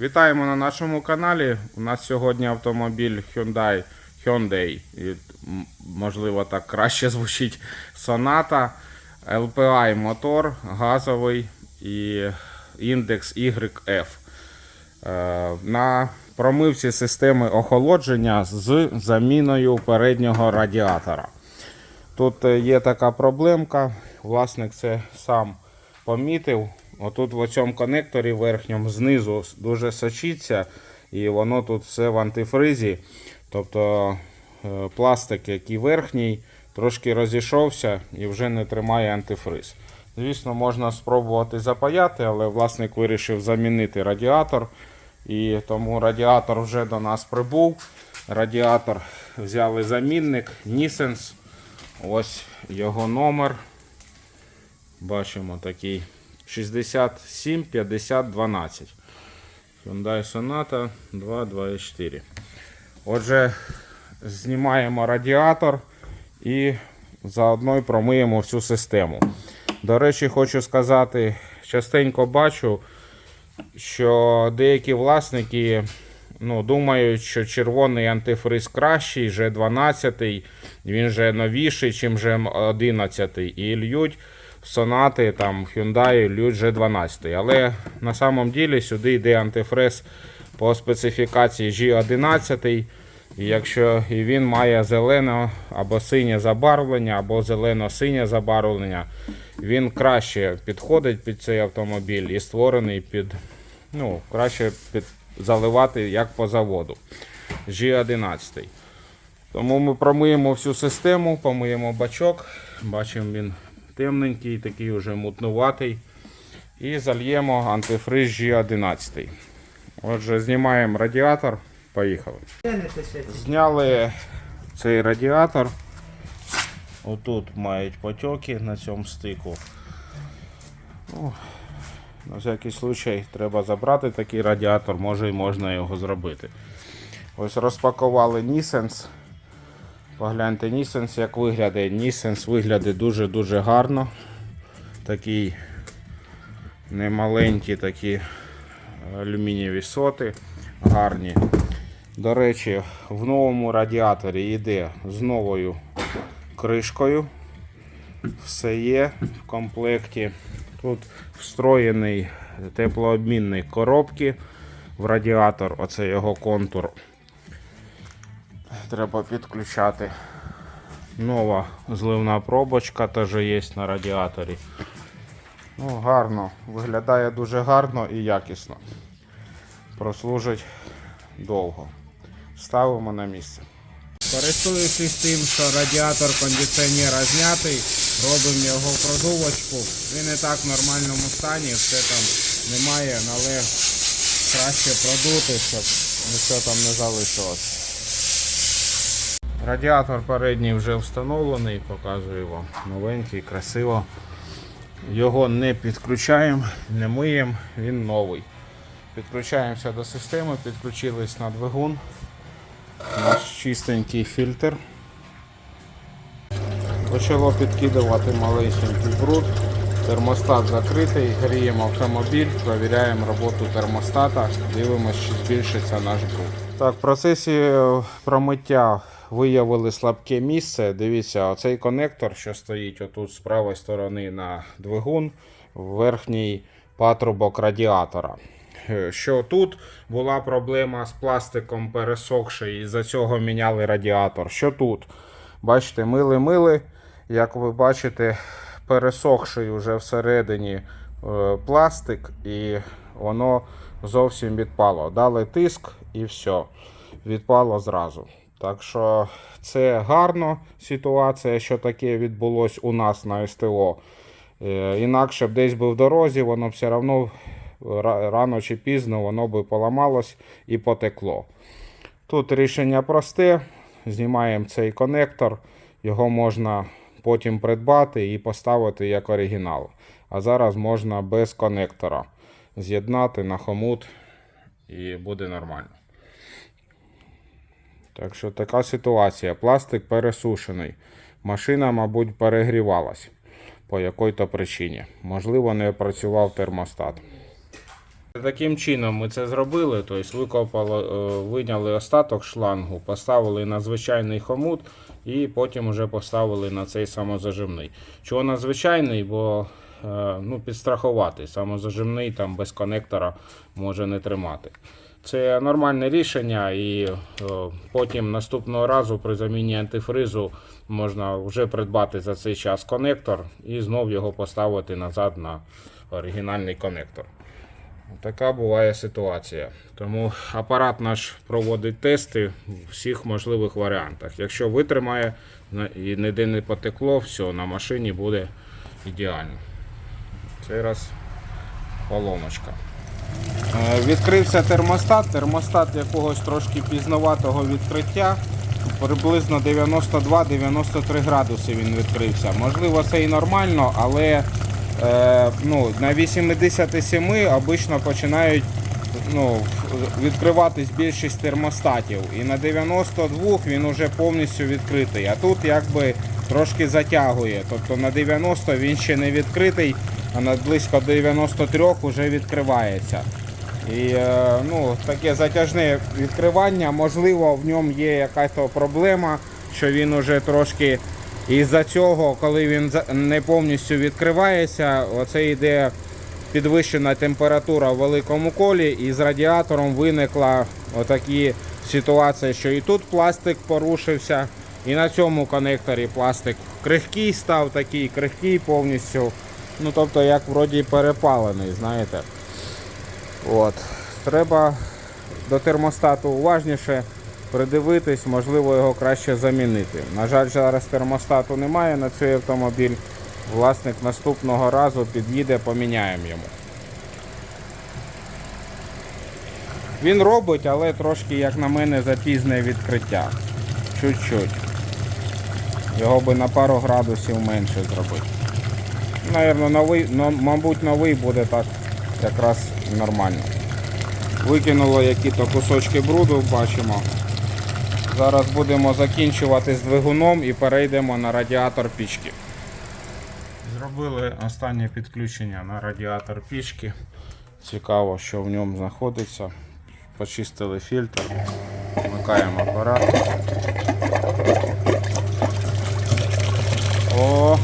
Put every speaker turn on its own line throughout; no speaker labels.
Вітаємо на нашому каналі. У нас сьогодні автомобіль Hyundai Hyundai. І, можливо, так краще звучить Sonata. LPI мотор газовий і індекс YF. Е, На промивці системи охолодження з заміною переднього радіатора. Тут е, є така проблемка, власник це сам помітив. Отут в цьому конекторі верхньому знизу дуже сочиться, і воно тут все в антифризі. Тобто е, пластик, який верхній, трошки розійшовся і вже не тримає антифриз. Звісно, можна спробувати запаяти, але власник вирішив замінити радіатор. І тому радіатор вже до нас прибув. Радіатор взяли замінник Nissens. Ось його номер. Бачимо такий 67 50 12. Hyundai Sonata 2 2.4. Отже, знімаємо радіатор і заодно й промиємо всю систему. До речі, хочу сказати, частенько бачу, що деякі власники ну, думають, що червоний антифриз кращий, G12, він же новіший, ніж G11. І льють сонати, там, Hyundai льють G12. Але на самом ділі сюди йде антифриз по специфікації G11. І якщо він має зелене або синє забарвлення, або зелено-синє забарвлення, він краще підходить під цей автомобіль і створений під, ну, краще під заливати як по заводу. G11. Тому ми промиємо всю систему, помиємо бачок. Бачимо, він темненький, такий уже мутнуватий. І зальємо антифриз G11. Отже, знімаємо радіатор. Поїхали. Зняли цей радіатор. Отут мають потьоки на цьому стику. Ну, на всякий случай треба забрати такий радіатор, може і можна його зробити. Ось розпакували Nissens. Погляньте Nissens, як виглядає. Nissens виглядає дуже-дуже гарно. Такий немаленькі такі алюмінієві соти, гарні. До речі, в новому радіаторі йде з новою кришкою. Все є в комплекті. Тут встроєний теплообмінний коробки в радіатор, оце його контур. Треба підключати. Нова зливна пробочка теж є на радіаторі. Ну, гарно, виглядає дуже гарно і якісно. Прослужить довго. Ставимо на місце. Користуючись тим, що радіатор кондиціонера знятий, робимо його продувочку. Він і так в нормальному стані, все там немає, але краще продути, щоб нічого там не залишилось. Радіатор передній вже встановлений, показую вам. Новенький, красиво. Його не підключаємо, не миємо, він новий. Підключаємося до системи, підключились на двигун. Наш чистенький фільтр. Почало підкидувати маленький бруд. Термостат закритий, гріємо автомобіль, перевіряємо роботу термостата, дивимося, чи збільшиться наш бруд. Так, в процесі промиття виявили слабке місце. Дивіться, оцей конектор, що стоїть отут з правої сторони на двигун, верхній патрубок радіатора. Е, Що тут була проблема з пластиком пересохший, і за цього міняли радіатор. Що тут? Бачите, мили-мили, як ви бачите, пересохший уже всередині е, пластик, і воно зовсім відпало. Дали тиск і все, відпало зразу. Так що це гарно ситуація, що таке відбулось у нас на СТО. Е, Інакше б десь би в дорозі, воно все одно рано чи пізно воно би поламалось і потекло. Тут рішення просте. Знімаємо цей конектор, його можна потім придбати і поставити як оригінал. А зараз можна без конектора з'єднати на хомут і буде нормально. Так що така ситуація. Пластик пересушений. Машина, мабуть, перегрівалась по якій-то причині. Можливо, не працював термостат. Таким чином ми це зробили, тобто викопали, е, виняли остаток шлангу, поставили на звичайний хомут і потім вже поставили на цей самозажимний. Чого на звичайний, бо е, ну, підстрахувати. Самозажимний там без конектора може не тримати. Це нормальне рішення, і е, потім наступного разу при заміні антифризу можна вже придбати за цей час конектор і знов його поставити назад на оригінальний конектор. Така буває ситуація. Тому апарат наш проводить тести в всіх можливих варіантах. Якщо витримає і ніде не потекло, все, на машині буде ідеально. Цей раз поломочка. Е, Відкрився термостат, термостат якогось трошки пізноватого відкриття. Приблизно 92-93 градуси він відкрився. Можливо, це і нормально, але е, ну, на 87 обично починають ну, відкриватись більшість термостатів. І на 92 він вже повністю відкритий. А тут якби трошки затягує. Тобто на 90 він ще не відкритий, а на близько 93 вже відкривається. І е, ну, таке затяжне відкривання, можливо, в ньому є якась проблема, що він уже трошки із-за цього, коли він не повністю відкривається, оце йде підвищена температура в великому колі, і з радіатором виникла отакі ситуації, що і тут пластик порушився, і на цьому конекторі пластик крихкий став, такий крихкий повністю. Ну, тобто, як вроді перепалений, знаєте. От. Треба до термостату уважніше придивитись, можливо, його краще замінити. На жаль, зараз термостату немає на цей автомобіль. Власник наступного разу під'їде, поміняємо йому. Він робить, але трошки, як на мене, запізне відкриття. Чуть-чуть. Його би на пару градусів менше зробити. Наверно, новий, но, мабуть, новий буде так якраз нормально. Викинуло які-то кусочки бруду, бачимо. Зараз будемо закінчувати з двигуном і перейдемо на радіатор пічки. Зробили останнє підключення на радіатор пічки. Цікаво, що в ньому знаходиться. Почистили фільтр, вмикаємо апарат. О,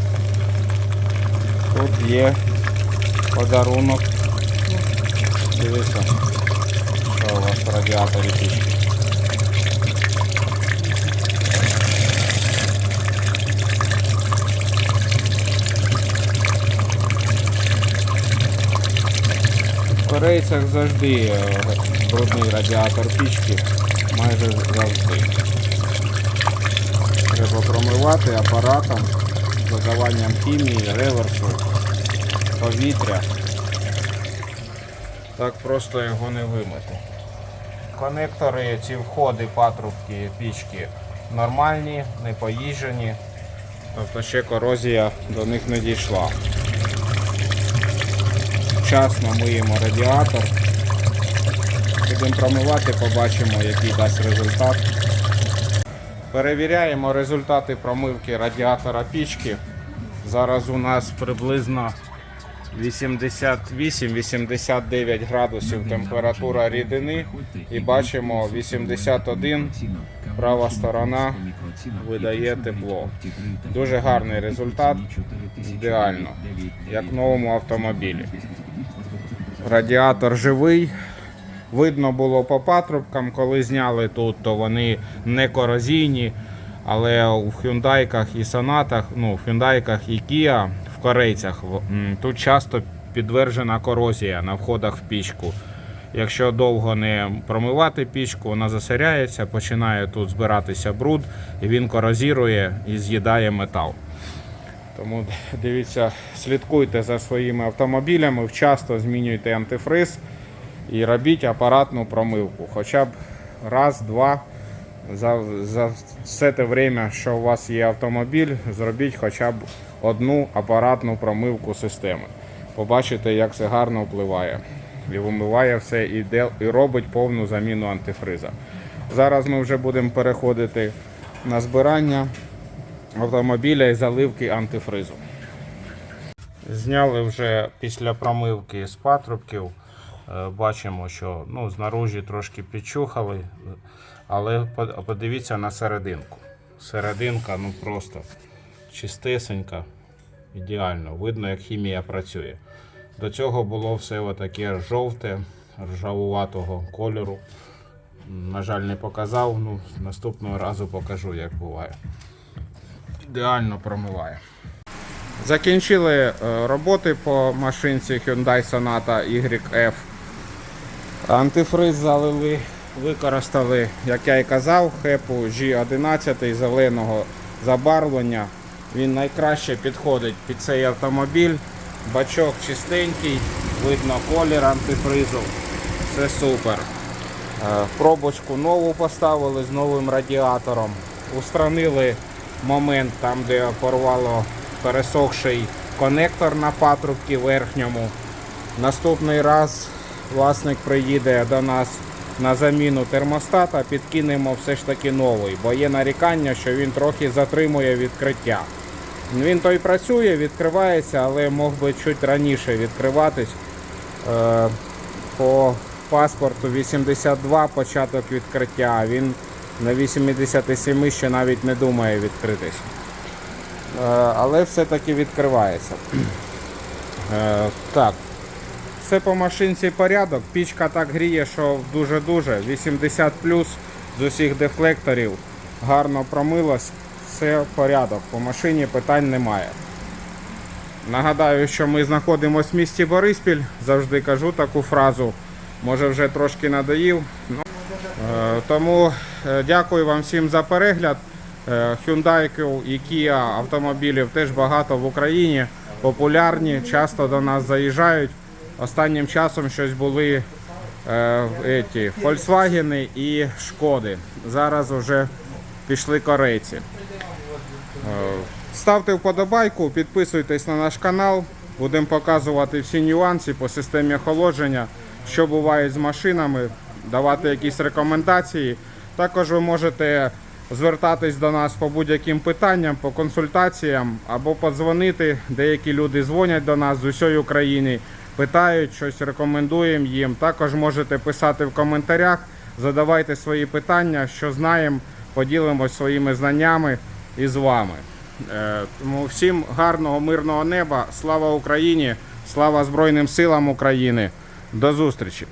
тут є подарунок. Дивіться, що у вас в радіаторі пічки. В корейцях завжди е, брудний радіатор пічки, майже завжди. Треба промивати апаратом, додаванням хімії, реверсу, повітря. Так просто його не вимити. Конектори, ці входи, патрубки, пічки нормальні, не поїжджені. Тобто ще корозія до них не дійшла. Вчасно миємо радіатор. Будемо промивати, побачимо, який дасть результат. Перевіряємо результати промивки радіатора пічки. Зараз у нас приблизно 88-89 градусів температура рідини і бачимо 81 права сторона видає тепло. Дуже гарний результат, ідеально, як в новому автомобілі. Радіатор живий. Видно було по патрубкам, коли зняли тут, то вони не корозійні. Але у Hyundai і Sonata, ну, в Hyundai і Kia в корейцях тут часто підтверджена корозія на входах в пічку. Якщо довго не промивати пічку, вона засоряється, починає тут збиратися бруд, і він корозірує і з'їдає метал. Тому дивіться, слідкуйте за своїми автомобілями, вчасно змінюйте антифриз і робіть апаратну промивку. Хоча б раз, два за, за все те время, що у вас є автомобіль, зробіть хоча б одну апаратну промивку системи. Побачите, як це гарно впливає. І вимиває все і, де, і робить повну заміну антифриза. Зараз ми вже будемо переходити на збирання автомобіля і заливки антифризу. Зняли вже після промивки з патрубків Е, Бачимо, що ну, знаружі трошки підчухали, але подивіться на серединку. Серединка ну просто чистесенька, ідеально. Видно, як хімія працює. До цього було все отаке жовте, ржавуватого кольору. На жаль, не показав. Ну, наступного разу покажу, як буває. Ідеально промиває. Закінчили е, роботи по машинці Hyundai Sonata YF. Антифриз залили, використали, як я і казав, хепу G11 зеленого забарвлення. Він найкраще підходить під цей автомобіль. Бачок чистенький, видно колір антифризу. Все супер. Е, Пробочку нову поставили з новим радіатором. Устранили момент там, де порвало пересохший конектор на патрубці верхньому. Наступний раз власник приїде до нас на заміну термостата, підкинемо все ж таки новий, бо є нарікання, що він трохи затримує відкриття. Він той працює, відкривається, але мог би чуть раніше відкриватись. Е, По паспорту 82 початок відкриття, а він на 87 ще навіть не думає відкритись. Е, Але все-таки відкривається. Е, Так, все по машинці порядок. Пічка так гріє, що дуже-дуже. 80 плюс з усіх дефлекторів. Гарно промилось. Все порядок. По машині питань немає. Нагадаю, що ми знаходимося в місті Бориспіль. Завжди кажу таку фразу. Може вже трошки надоїв. Ну, е, тому е, дякую вам всім за перегляд. Е, Hyundai і Kia автомобілів теж багато в Україні. Популярні, часто до нас заїжджають. Останнім часом щось були е, еті, Volkswagen і Шкоди. Зараз вже пішли корейці. Е, Ставте вподобайку, підписуйтесь на наш канал. Будемо показувати всі нюанси по системі охолодження, що буває з машинами, давати якісь рекомендації. Також ви можете звертатись до нас по будь-яким питанням, по консультаціям або подзвонити. Деякі люди дзвонять до нас з усієї України, питають щось, рекомендуємо їм. Також можете писати в коментарях, задавайте свої питання, що знаємо, поділимось своїми знаннями і з вами. Е, Тому всім гарного мирного неба, слава Україні, слава Збройним силам України. До зустрічі!